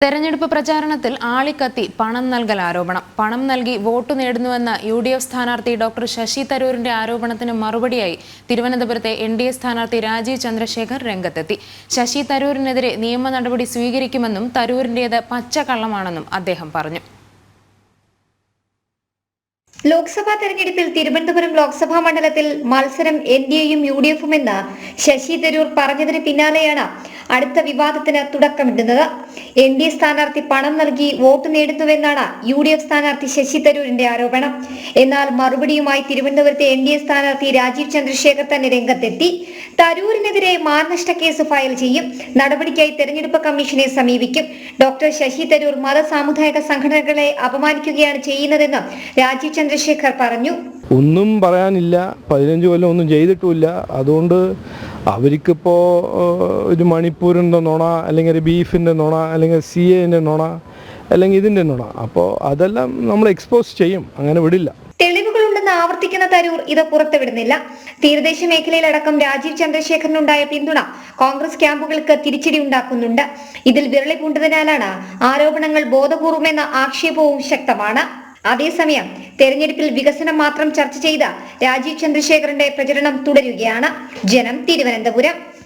തെരഞ്ഞെടുപ്പ് പ്രചാരണത്തിൽ ആളിക്കത്തി പണം നൽകൽ ആരോപണം. പണം നൽകി വോട്ട് നേടുന്നുവെന്ന യു ഡി എഫ് സ്ഥാനാർത്ഥി ഡോക്ടർ ശശി തരൂരിന്റെ ആരോപണത്തിന് മറുപടിയായി തിരുവനന്തപുരത്തെ എൻ ഡി എ സ്ഥാനാർത്ഥി രാജീവ് ചന്ദ്രശേഖർ രംഗത്തെത്തി. ശശി തരൂരിനെതിരെ നിയമ നടപടി സ്വീകരിക്കുമെന്നും തരൂരിന്റേത് പച്ചക്കള്ളമാണെന്നും അദ്ദേഹം പറഞ്ഞു. ലോക്സഭാ തെരഞ്ഞെടുപ്പിൽ തിരുവനന്തപുരം ലോക്സഭാ മണ്ഡലത്തിൽ മത്സരം എൻ ഡി എയും യു ഡി എഫും എന്ന് ശശി തരൂർ പറഞ്ഞതിന് പിന്നാലെയാണ് അടുത്ത വിവാദത്തിന് തുടക്കമിടുന്നത്. എൻ ഡി എ സ്ഥാനാർത്ഥി പണം നൽകി വോട്ട് നേടുന്നുവെന്നാണ് യു ഡി എഫ് സ്ഥാനാർത്ഥി ശശി തരൂരിന്റെ ആരോപണം. എന്നാൽ മറുപടിയുമായി തിരുവനന്തപുരത്തെ എൻ ഡി എ സ്ഥാനാർത്ഥി രാജീവ് ചന്ദ്രശേഖർ തന്നെ രംഗത്തെത്തി. തരൂരിനെതിരെ മാനനഷ്ട കേസ് ഫയൽ ചെയ്യും. നടപടിക്കായി തെരഞ്ഞെടുപ്പ് കമ്മീഷനെ സമീപിക്കും. ഡോക്ടർ ശശി തരൂർ മത സാമുദായിക സംഘടനകളെ അപമാനിക്കുകയാണ് ചെയ്യുന്നതെന്ന് രാജീവ് ചന്ദ്രശേഖർ പറഞ്ഞു. ഒന്നും പറയാനില്ല. പതിനഞ്ച് കൊല്ലം ഒന്നും ചെയ്തിട്ടുമില്ല. അതുകൊണ്ട് അവർക്കിപ്പോൾ ഒരു മണിപ്പൂരിന്റെ നുണ അല്ലെങ്കിൽ ഒരു ബീഫിന്റെ നുണ അല്ലെങ്കിൽ സി എന്റെ നുണ അല്ലെങ്കിൽ ഇതിന്റെ നുണ. അപ്പോൾ അതെല്ലാം നമ്മൾ എക്സ്പോസ് ചെയ്യും. അങ്ങനെ വിടില്ല. തെളിവുകളുണ്ടെന്ന് ആവർത്തിക്കുന്ന തരൂർ ഇത് പുറത്തുവിടുന്നില്ല. തീരദേശ മേഖലയിലടക്കം രാജീവ് ചന്ദ്രശേഖരനുണ്ടായ പിന്തുണ കോൺഗ്രസ് ക്യാമ്പുകൾക്ക് തിരിച്ചടി ഉണ്ടാക്കുന്നുണ്ട്. ഇതിൽ വിരളി പൂണ്ടതിനാലാണ് ആരോപണങ്ങൾ ബോധപൂർവമെന്ന ആക്ഷേപവും ശക്തമാണ്. അതേസമയം തെരഞ്ഞെടുപ്പിൽ വികസനം മാത്രം ചർച്ച ചെയ്ത രാജീവ് ചന്ദ്രശേഖരന്റെ പ്രചരണം തുടരുകയാണ്. ജനം തിരുവനന്തപുരം.